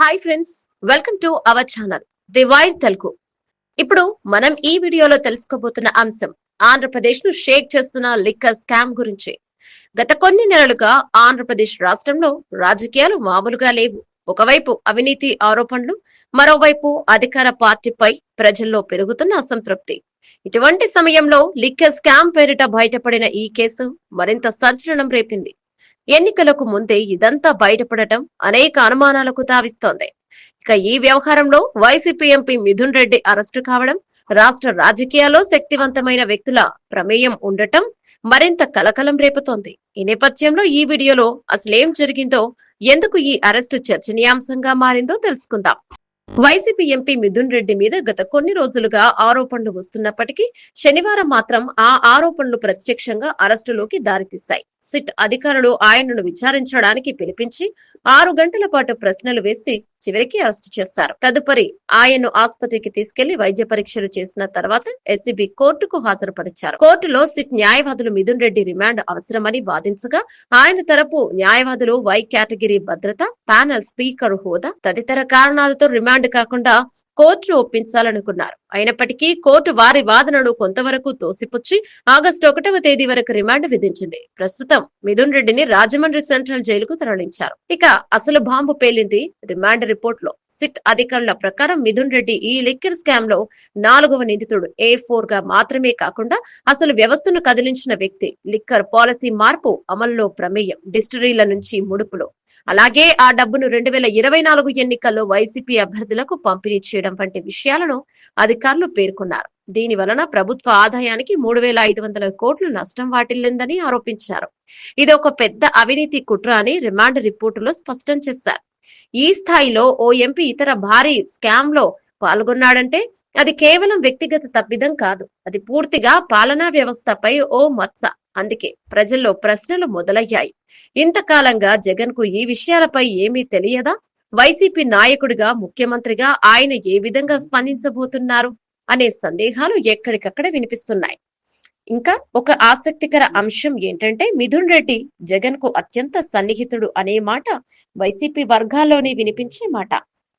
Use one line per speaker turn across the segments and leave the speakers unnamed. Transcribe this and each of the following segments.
Hi friends welcome to our channel the Wire Telugu ఇప్పుడు మనం ఈ వీడియోలో తెలుసుకోబోతున్న అంశం ఆంధ్రప్రదేశ్ను షేక్ చేస్తున్న లిక్కర్ స్కామ్ గురించి. గత కొన్ని నెలలుగా ఆంధ్రప్రదేశ్ రాష్ట్రంలో రాజకీయాలు మామూలుగా లేవు. ఒకవైపు అవినీతి ఆరోపణలు మరోవైపు అధికార పార్టీపై ప్రజల్లో పెరుగుతున్న అసంతృప్తి. ఇటువంటి సమయంలో లిక్కర్ స్కామ్ పేరిట బయటపడిన ఈ కేసు మరింత సంచలనం రేపింది. ఎన్నికలకు ముందే ఇదంతా బయటపడటం అనేక అనుమానాలకు తావిస్తోంది ఇక ఈ వ్యవహారంలో YCP MP Mithun Reddy arrest కావడం రాష్ట్ర రాజకీయాల్లో శక్తివంతమైన వ్యక్తుల ప్రమేయం ఉండటం మరింత కలకలం రేపుతోంది. ఈ నేపథ్యంలో ఈ వీడియోలో అసలేం జరిగిందో ఎందుకు ఈ అరెస్టు చర్చనీయాంశంగా మారిందో తెలుసుకుందాం. వైసీపీ ఎంపీ మిథున్ రెడ్డి మీద గత కొన్ని రోజులుగా ఆరోపణలు వస్తున్నప్పటికీ శనివారం మాత్రం ఆ ఆరోపణలు ప్రత్యక్షంగా అరెస్టులోకి దారితీశాయి. సిట్ అధికారులు ఆయనను విచారించడానికి పిలిపించి ఆరు గంటల పాటు ప్రశ్నలు వేసి చివరికి అరెస్టు చేశారు తదుపరి ఆయన్ను ఆసుపత్రికి తీసుకెళ్ళి వైద్య పరీక్షలు చేసిన తర్వాత ఎస్సీబీ కోర్టుకు హాజరుపరిచారు. కోర్టులో సిట్ న్యాయవాదులు మిథున్ రెడ్డి రిమాండ్ అవసరమని వాదించగా ఆయన తరపు న్యాయవాదులు వై కేటగిరీ భద్రత ప్యానల్ స్పీకర్ హోదా తదితర కారణాలతో రిమాండ్ కాకుండా కోర్టును ఒప్పించాలనుకున్నారు. అయినప్పటికీ కోర్టు వారి వాదనను కొంతవరకు తోసిపుచ్చి ఆగస్టు ఒకటవ తేదీ వరకు రిమాండ్ విధించింది. ప్రస్తుతం మిథున్ రెడ్డిని రాజమండ్రి సెంట్రల్ జైలుకు తరలించారు. ఇక అసలు బాంబు పేలింది రిమాండ్ రిపోర్ట్లో సిట్ అధికారుల ప్రకారం మిథున్ రెడ్డి ఈ లిక్కర్ స్కామ్లో నాలుగవ నిందితుడు. ఏ ఫోర్గా మాత్రమే కాకుండా అసలు వ్యవస్థను కదిలించిన వ్యక్తి. లిక్కర్ పాలసీ మార్పు అమల్లో ప్రమేయం. డిస్టరీల నుంచి ముడుపులు. అలాగే ఆ డబ్బును రెండు వేల ఇరవై నాలుగు ఎన్నికల్లో వైసీపీ అభ్యర్థులకు పంపిణీ చేయడం వంటి విషయాలను అధికారులు పేర్కొన్నారు. దీని వలన ప్రభుత్వ ఆదాయానికి మూడు వేల ఐదు వందల కోట్లు నష్టం వాటిల్లిందని ఆరోపించారు. ఇది ఒక పెద్ద అవినీతి కుట్ర అని రిమాండ్ రిపోర్టులో స్పష్టం చేశారు. ఈ స్థాయిలో ఓ ఎంపీ ఇతర భారీ స్కామ్లో పాల్గొన్నాడంటే అది కేవలం వ్యక్తిగత తప్పిదం కాదు. అది పూర్తిగా పాలనా వ్యవస్థపై ఓ మత్స అందుకే ప్రజల్లో ప్రశ్నలు మొదలయ్యాయి. ఇంతకాలంగా జగన్కు ఈ విషయాలపై ఏమీ తెలియదా? వైసీపీ నాయకుడిగా ముఖ్యమంత్రిగా ఆయన ఏ విధంగా స్పందించబోతున్నారు అనే సందేహాలు ఎక్కడికక్కడ వినిపిస్తున్నాయి. ఇంకా ఒక ఆసక్తికర అంశం ఏంటంటే మిథున్ రెడ్డి జగన్కు అత్యంత సన్నిహితుడు అనే మాట వైసీపీ వర్గాల్లోనే వినిపించే మాట.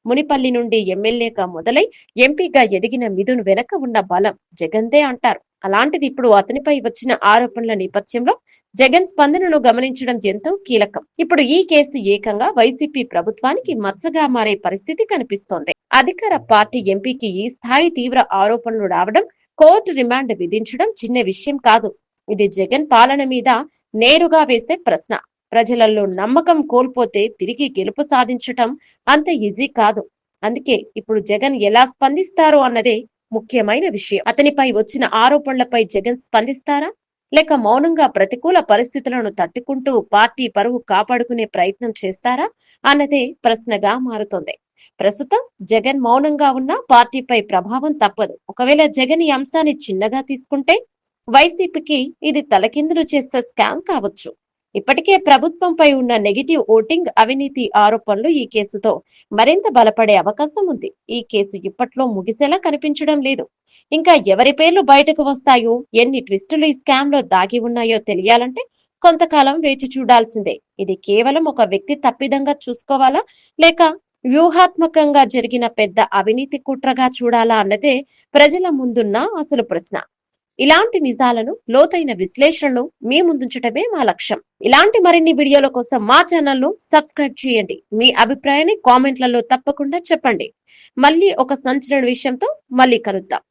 మునిపల్లి నుండి ఎమ్మెల్యేగా మొదలై ఎంపీగా ఎదిగిన మిథున్ వెనక ఉన్న బలం జగందే అంటారు. అలాంటిది ఇప్పుడు అతనిపై వచ్చిన ఆరోపణల నేపథ్యంలో జగన్ స్పందనను గమనించడం ఎంతో కీలకం. ఇప్పుడు ఈ కేసు ఏకంగా వైసీపీ ప్రభుత్వానికి మచ్చగా మారే పరిస్థితి కనిపిస్తోంది. అధికార పార్టీ ఎంపీకి ఈ స్థాయి తీవ్ర ఆరోపణలు రావడం కోర్టు రిమాండ్ విధించడం చిన్న విషయం కాదు. ఇది జగన్ పాలన మీద నేరుగా వేసే ప్రశ్న. ప్రజలలో నమ్మకం కోల్పోతే తిరిగి గెలుపు సాధించటం అంత ఈజీ కాదు. అందుకే ఇప్పుడు జగన్ ఎలా స్పందిస్తారు అన్నదే ముఖ్యమైన విషయం. అతనిపై వచ్చిన ఆరోపణలపై జగన్ స్పందిస్తారా? లేక మౌనంగా ప్రతికూల పరిస్థితులను తట్టుకుంటూ పార్టీ పరువు కాపాడుకునే ప్రయత్నం చేస్తారా? అన్నదే ప్రశ్నగా మారుతోంది. ప్రస్తుతం జగన్ మౌనంగా ఉన్న పార్టీపై ప్రభావం తప్పదు. ఒకవేళ జగన్ ఈ అంశాన్ని చిన్నగా తీసుకుంటే వైసీపీకి ఇది తలకిందులు చేసే స్కామ్ కావచ్చు. ఇప్పటికే ప్రభుత్వంపై ఉన్న నెగిటివ్ ఓటింగ్ అవినీతి ఆరోపణలు ఈ కేసుతో మరింత బలపడే అవకాశం ఉంది. ఈ కేసు ఇప్పట్లో ముగిసేలా కనిపించడం లేదు. ఇంకా ఎవరి పేర్లు బయటకు వస్తాయో ఎన్ని ట్విస్టులు ఈ స్కామ్లో దాగి ఉన్నాయో తెలియాలంటే కొంతకాలం వేచి చూడాల్సిందే. ఇది కేవలం ఒక వ్యక్తి తప్పిదంగా చూసుకోవాలా? లేక వ్యూహాత్మకంగా జరిగిన పెద్ద అవినీతి కుట్రగా చూడాలా అన్నదే ప్రజల ముందున్న అసలు ప్రశ్న. ఇలాంటి నిజాలను లోతైన విశ్లేషణలు మీ ముందుంచటమే మా లక్ష్యం. ఇలాంటి మరిన్ని వీడియోల కోసం మా ఛానల్ను సబ్స్క్రైబ్ చేయండి. మీ అభిప్రాయాన్ని కామెంట్లలో తప్పకుండా చెప్పండి. మళ్ళీ ఒక సంచలన విషయంతో మళ్ళీ కలుద్దాం.